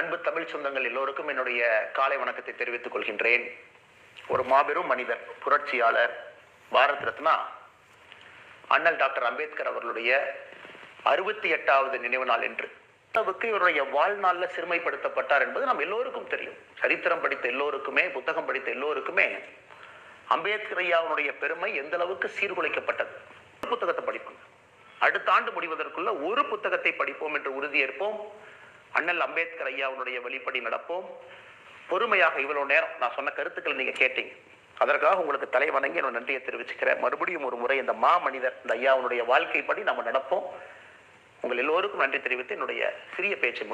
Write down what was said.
அன்பு தமிழ் சொந்தங்கள் எல்லோருக்கும் என்னுடைய காலை வணக்கத்தை தெரிவித்துக் கொள்கின்றேன். ஒரு மாபெரும் மனிதர் புரட்சியாளர் பாரத் ரத்னா அண்ணல் டாக்டர் அம்பேத்கர் அவர்களுடைய அறுபத்தி எட்டாவது நினைவு நாள் என்று. அளவுக்கு இவருடைய வாழ்நாளில் சிறுமைப்படுத்தப்பட்டார் என்பது நாம் எல்லோருக்கும் தெரியும். சரித்திரம் படித்த எல்லோருக்குமே புத்தகம் படித்த எல்லோருக்குமே அம்பேத்கர் ஐயாவுடைய பெருமை எந்த அளவுக்கு சீர்குலைக்கப்பட்டது? புத்தகத்தை படிப்போம். அடுத்த ஆண்டு முடிவதற்குள்ள ஒரு புத்தகத்தை படிப்போம் என்று உறுதியேற்போம். அண்ணல் அம்பேத்கர் ஐயாவுடைய வழிப்படி நடப்போம். பொறுமையாக இவ்வளவு நேரம் நான் சொன்ன கருத்துக்களை நீங்க கேட்டீங்க. அதற்காக உங்களுக்கு தலை வணங்கி என்னோட நன்றியை தெரிவிச்சுக்கிறேன். மறுபடியும் ஒரு முறை இந்த மா மனிதர் இந்த ஐயாவுடைய வாழ்க்கைப்படி நம்ம நடப்போம். உங்கள் எல்லோருக்கும் நன்றி தெரிவித்து என்னுடைய சிறிய பேச்சு